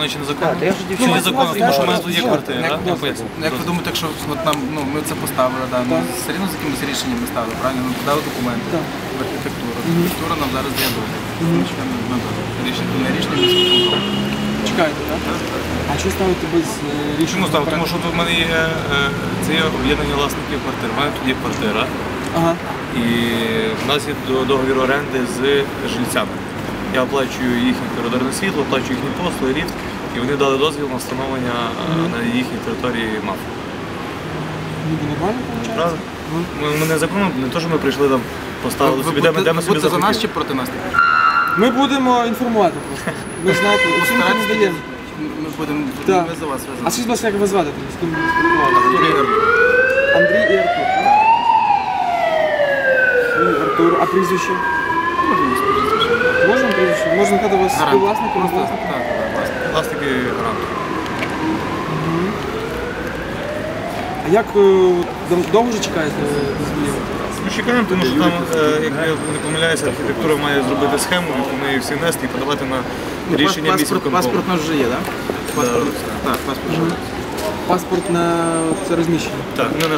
Воно чи незаконно? Так, я Чи незаконно, тому що в мене тут є квартира. Як, Я поясню. як ви думаєте, якщо от нам, ну, ми це поставили, да, ну, все рівно з якимись рішеннями ставили, правильно? Ми подали документи в архітектуру. Архітектура нам зараз дає дозвіл. Ми- ми Рішення, не рішення міського Чекайте, так? А що ставити без е, рішення? Чому став? Тому що тут в мене є е, це є об'єднання власників квартир. У мене тут є квартира, Ага. і в нас є до- договір оренди з жильцями. Я оплачую їхнє коридорне світло, оплачую їхні послуги, ліфт, і вони дали дозвіл на встановлення е, на їхній території МАФ. Правда? Ми, ми не законно, не то, що ми прийшли там, поставили Ви собі, де ми, де ми собі будете за нас захотіли. чи проти нас? Ми будемо інформувати просто. Ми знаєте, оцінку не даємо. Ми будемо Так. ми за вас А веземо. скажіть, будь ласка, як ви звати? тоді? З ким ви спілкувалися? Андрій і Артур. так? І Артур, а прізвище? Можна прізвище? Можна сказати у вас Гарант. співвласником? Просто, так, так, власне. Власники гаранту. А як е, дов- довго вже чекаєте дозволів? Ми чекаємо, тому що там, е, як я не помиляюся, архітектура має зробити схему, в яку ми її всі внести і подавати на Ну, рішення паспорт, міського паспорт наш вже є, так? Паспорт, так, паспорт вже є. Паспорт на це розміщення. Так, на